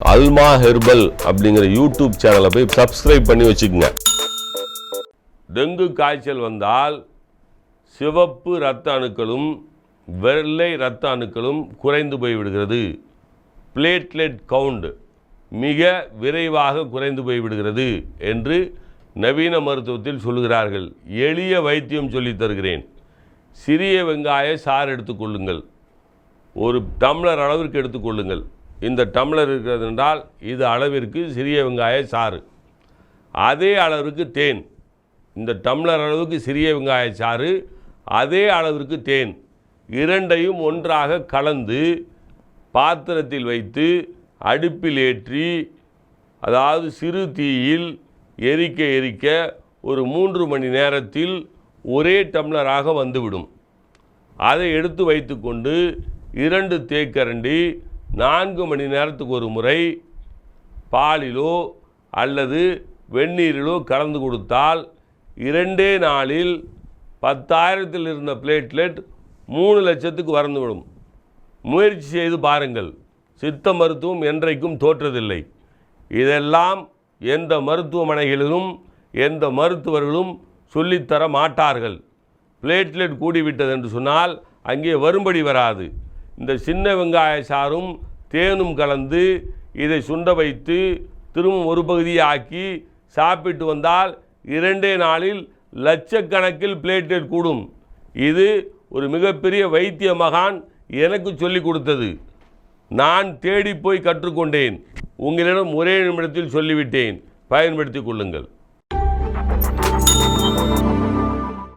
அல்மா herbal அப்படிங்கிற YouTube சேனலை போய் சப்ஸ்கிரைப் பண்ணி வச்சுக்கோங்க. டெங்கு காய்ச்சல் வந்தால் சிவப்பு இரத்த அணுக்களும் வெள்ளை இரத்த அணுக்களும் குறைந்து போய்விடுகிறது. பிளேட்லெட் கவுண்ட் மிக விரைவாக குறைந்து போய்விடுகிறது என்று நவீன மருத்துவத்தில் சொல்கிறார்கள் எளிய வைத்தியம் சொல்லித் தருகிறேன். சிறிய வெங்காய சாறு எடுத்துக்கொள்ளுங்கள் ஒரு டம்ளர் அளவிற்கு எடுத்துக்கொள்ளுங்கள் இந்த டம்ளர் இருக்கிறது என்றால் இது அளவிற்கு சிறிய வெங்காய சாறு. அதே அளவிற்கு தேன். இந்த டம்ளர் அளவுக்கு சிறிய வெங்காய சாறு அதே அளவிற்கு தேன். இரண்டையும் ஒன்றாக கலந்து பாத்திரத்தில் வைத்து அடுப்பில் ஏற்றி அதாவது சிறு தீயில் எரிக்க எரிக்க ஒரு மூன்று மணி நேரத்தில் ஒரே டம்ளராக வந்துவிடும். அதை எடுத்து வைத்துக்கொண்டு இரண்டு தேக்கரண்டி நான்கு மணி நேரத்துக்கு ஒரு முறை பாலிலோ அல்லது வெந்நீரிலோ கலந்து கொடுத்தால் இரண்டே நாளில் பத்தாயிரத்தில் இருந்த பிளேட்லெட் மூணு லட்சத்துக்கு வரந்துவிடும். முயற்சி செய்து பாருங்கள். சித்த மருத்துவம் என்றைக்கும் தோற்றதில்லை. இதெல்லாம் எந்த மருத்துவமனைகளிலும் எந்த மருத்துவர்களும் சொல்லித்தர மாட்டார்கள். பிளேட்லெட் கூடிவிட்டது என்று சொன்னால் அங்கே வரும்படி வராது. இந்த சின்ன வெங்காய சாறும் தேனும் கலந்து இதை சுண்ட வைத்து திரும்பவும் ஒரு பகுதியை ஆக்கி சாப்பிட்டு வந்தால் இரண்டே நாளில் லட்சக்கணக்கில் பிளேட்லெட் கூடும். இது ஒரு மிகப்பெரிய வைத்திய மகான் எனக்கு சொல்லிக் கொடுத்தது. நான் தேடி போய் கற்றுக்கொண்டேன். உங்களிடம் ஒரே நிமிடத்தில் சொல்லிவிட்டேன். பயன்படுத்திக் கொள்ளுங்கள்.